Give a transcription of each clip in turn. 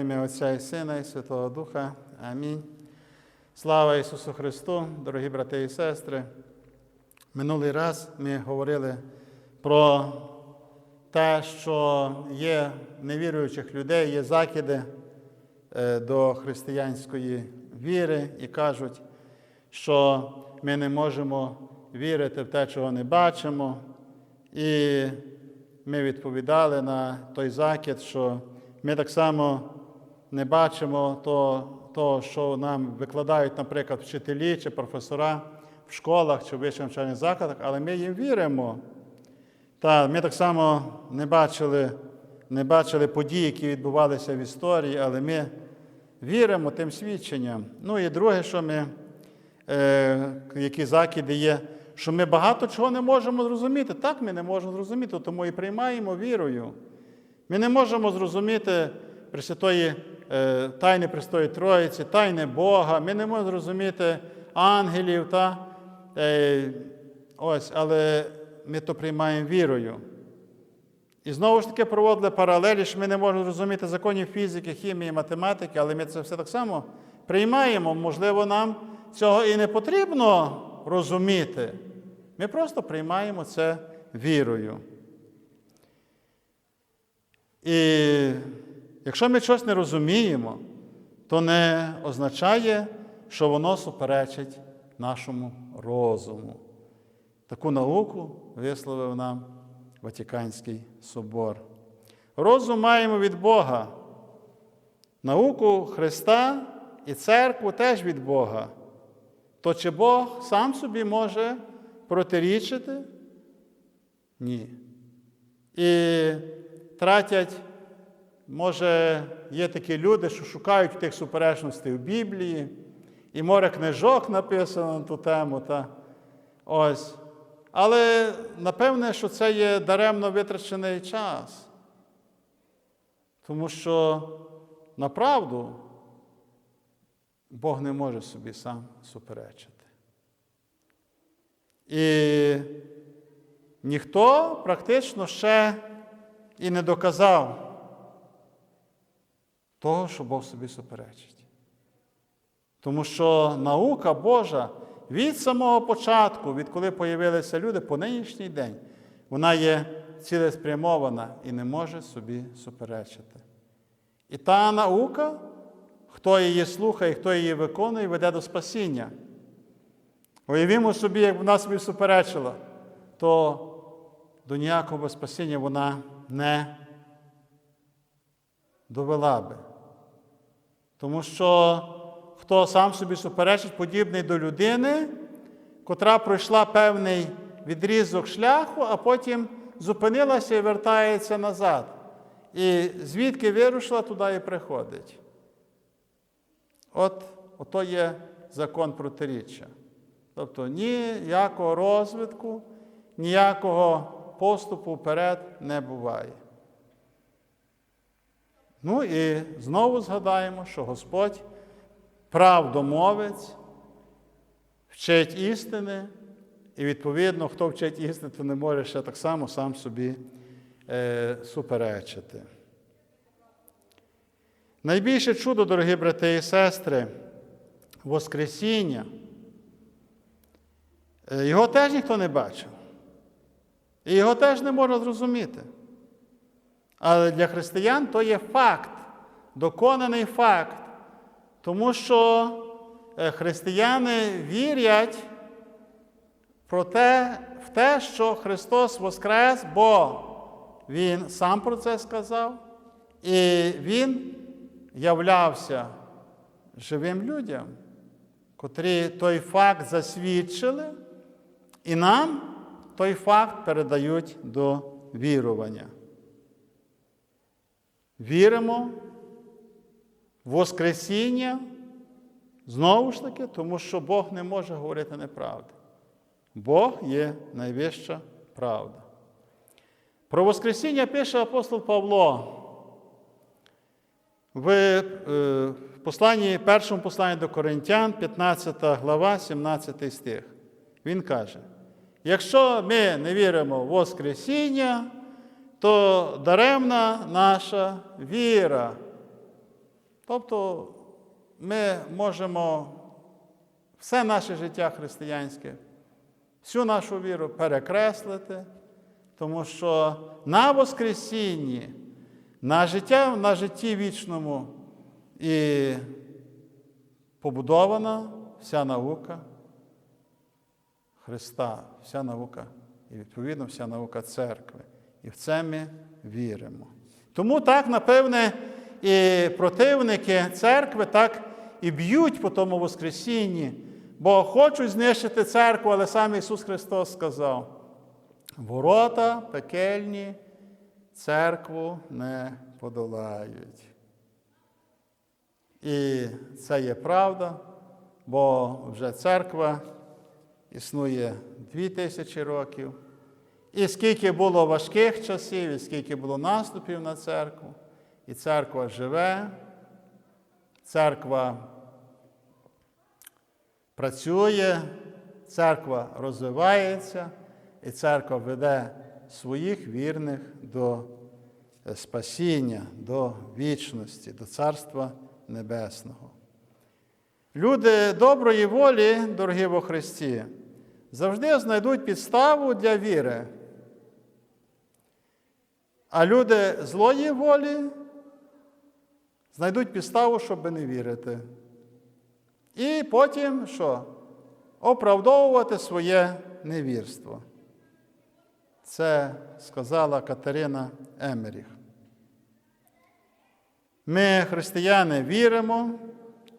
ім'я Отця і Сина, і Святого Духа. Амінь. Слава Ісусу Христу, дорогі брати і сестри. Минулий раз ми говорили про те, що є невіруючих людей, є закиди е, до християнської віри і кажуть, що ми не можемо вірити в те, чого не бачимо. І ми відповідали на той закид, що ми так само не бачимо того, того, що нам викладають, наприклад, вчителі чи професора в школах чи в вищих навчальних закладах, але ми їм віримо. Та ми так само не бачили, не бачили подій, які відбувалися в історії, але ми віримо тим свідченням. Ну і друге, що ми, е, які закиди є, що ми багато чого не можемо зрозуміти. Так, ми не можемо зрозуміти, тому і приймаємо вірою. Ми не можемо зрозуміти Пресвятої, е, тайни Престої Троїці, тайни Бога, ми не можемо зрозуміти ангелів, та, е, ось, але ми то приймаємо вірою. І знову ж таки проводили паралелі, що ми не можемо зрозуміти законів фізики, хімії, математики, але ми це все так само приймаємо. Можливо, нам цього і не потрібно розуміти. Ми просто приймаємо це вірою. І якщо ми щось не розуміємо, то не означає, що воно суперечить нашому розуму. Таку науку висловив нам Ватиканський собор. Розум маємо від Бога. Науку Христа і церкву теж від Бога. То чи Бог сам собі може протирічити? Ні. І тратять, може, є такі люди, що шукають тих суперечностей в Біблії, і море книжок написано на ту тему. Та, ось. Але напевне, що це є даремно витрачений час. Тому що направду Бог не може собі сам суперечити. І ніхто практично ще і не доказав того, що Бог собі суперечить. Тому що наука Божа від самого початку, відколи появилися люди, по нинішній день, вона є цілеспрямована і не може собі суперечити. І та наука, хто її слухає, хто її виконує, веде до спасіння. Уявімо собі, як вона собі суперечила, то до ніякого спасіння вона не довела би. Тому що хто сам собі суперечить, подібний до людини, котра пройшла певний відрізок шляху, а потім зупинилася і вертається назад. І звідки вирушила, туди і приходить. От ото є закон протиріччя. Тобто ніякого розвитку, ніякого поступу вперед не буває. Ну і знову згадаємо, що Господь правдомовець, вчить істини, і, відповідно, хто вчить істини, то не може ще так само сам собі е, суперечити. Найбільше чудо, дорогі брати і сестри, Воскресіння. Е, Його теж ніхто не бачив. І його теж не можна зрозуміти. Але для християн то є факт, доконаний факт. Тому що е, християни вірять про те, в те, що Христос Воскрес, бо Він сам про це сказав, і Він являвся живим людям, котрі той факт засвідчили, і нам той факт передають до вірування. Віримо в Воскресіння, знову ж таки, тому що Бог не може говорити неправди. Бог є найвища правда. Про Воскресіння пише апостол Павло в е, посланні, першому посланні до Коринтян, 15 глава, 17 стих. Він каже: якщо ми не віримо в Воскресіння, то даремна наша віра. Тобто ми можемо все наше життя християнське, всю нашу віру перекреслити, тому що на Воскресінні, на життя, на житті вічному і побудована вся наука Христа, вся наука, і відповідно вся наука церкви. І в це ми віримо. Тому так, напевне, і противники церкви так і б'ють по тому Воскресінні, бо хочуть знищити церкву, але сам Ісус Христос сказав: ворота пекельні церкву не подолають. І це є правда, бо вже церква існує дві тисячі років. І скільки було важких часів, і скільки було наступів на церкву, і церква живе, церква працює, церква розвивається, і церква веде своїх вірних до спасіння, до вічності, до Царства Небесного. Люди доброї волі, дорогі во Христі, завжди знайдуть підставу для віри. А люди злої волі знайдуть підставу, щоб не вірити. І потім що? Оправдовувати своє невірство. Це сказала Катерина Емеріх. Ми, християни, віримо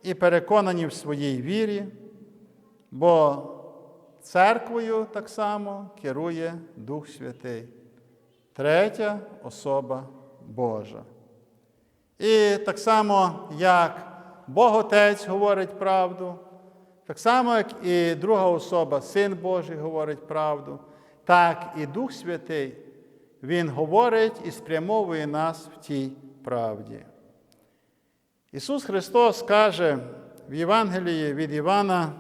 і переконані в своїй вірі, бо церквою так само керує Дух Святий, третя особа Божа. І так само, як Бог Отець говорить правду, так само, як і друга особа, Син Божий говорить правду, так і Дух Святий, Він говорить і спрямовує нас в тій правді. Ісус Христос каже в Євангелії від Івана,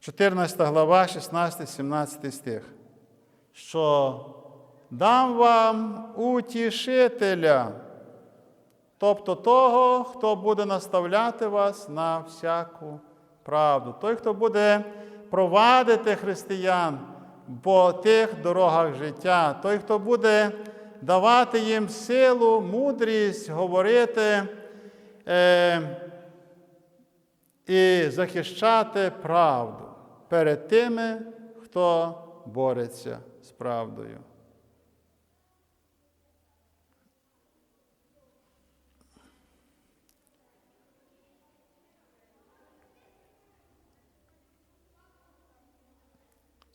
14 глава, 16, 17 стих, що дам вам утішителя, тобто того, хто буде наставляти вас на всяку правду, той, хто буде провадити християн по тих дорогах життя, той, хто буде давати їм силу, мудрість говорити е, і захищати правду перед тими, хто бореться з правдою.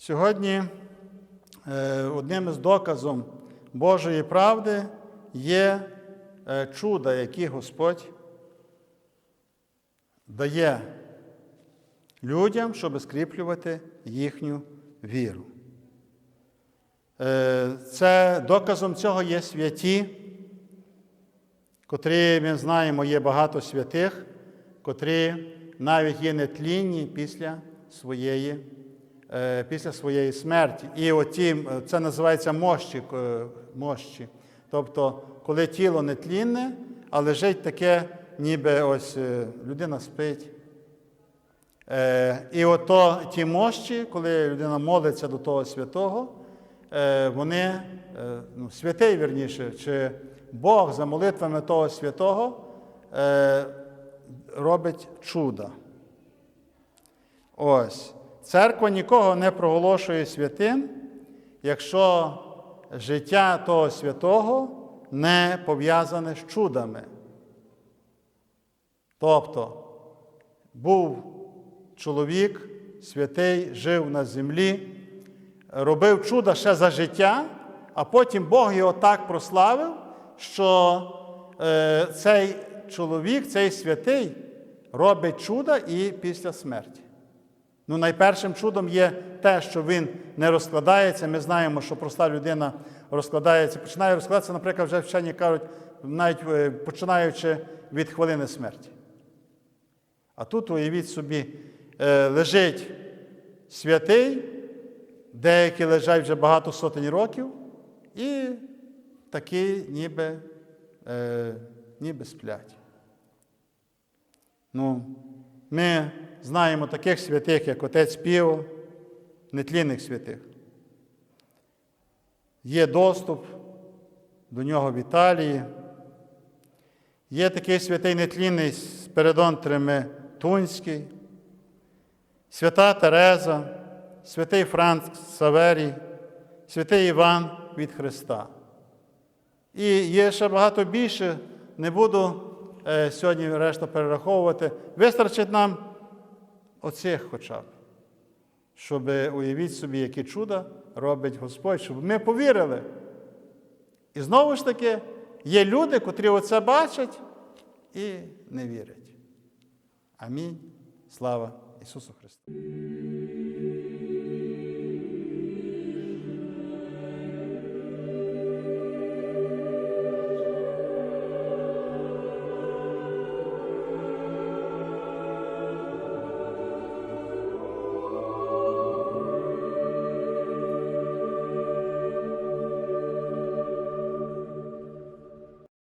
Сьогодні е, одним із доказом Божої правди є е, чуда, які Господь дає людям, щоб скріплювати їхню віру. Е, Це доказом цього є святі, котрі, ми знаємо, є багато святих, котрі навіть є нетлінні після своєї, після своєї смерті. І оті, це називається мощі, е, мощі. Тобто, коли тіло нетлінне, а лежить таке, ніби ось е, людина спить. Е, І ото ті мощі, коли людина молиться до того святого, е, вони, е, ну, святий вірніше, чи Бог за молитвами того святого е, робить чуда. Ось. Церква нікого не проголошує святим, якщо життя того святого не пов'язане з чудами. Тобто був чоловік святий, жив на землі, робив чуда ще за життя, а потім Бог його так прославив, що е, цей чоловік, цей святий, робить чуда і після смерті. Ну, найпершим чудом є те, що він не розкладається. Ми знаємо, що проста людина розкладається, починає розкладатися, наприклад, вже вчені кажуть, навіть е, починаючи від хвилини смерті. А тут, уявіть собі, е, лежить святий, деякі лежать вже багато сотень років, і такі ніби, е, ніби сплять. Ну, ми знаємо таких святих, як отець Піо, нетлінних святих. Є доступ до нього в Італії. Є такий святий нетлінний Спиридон Тремитунський, свята Тереза, святий Франц Саверій, святий Іван від Христа. І є ще багато більше, не буду е, сьогодні решта перераховувати. Вистачить нам оцих хоча б, щоб уявіть собі, які чуда робить Господь, щоб ми повірили. І знову ж таки, є люди, котрі оце бачать і не вірять. Амінь. Слава Ісусу Христу!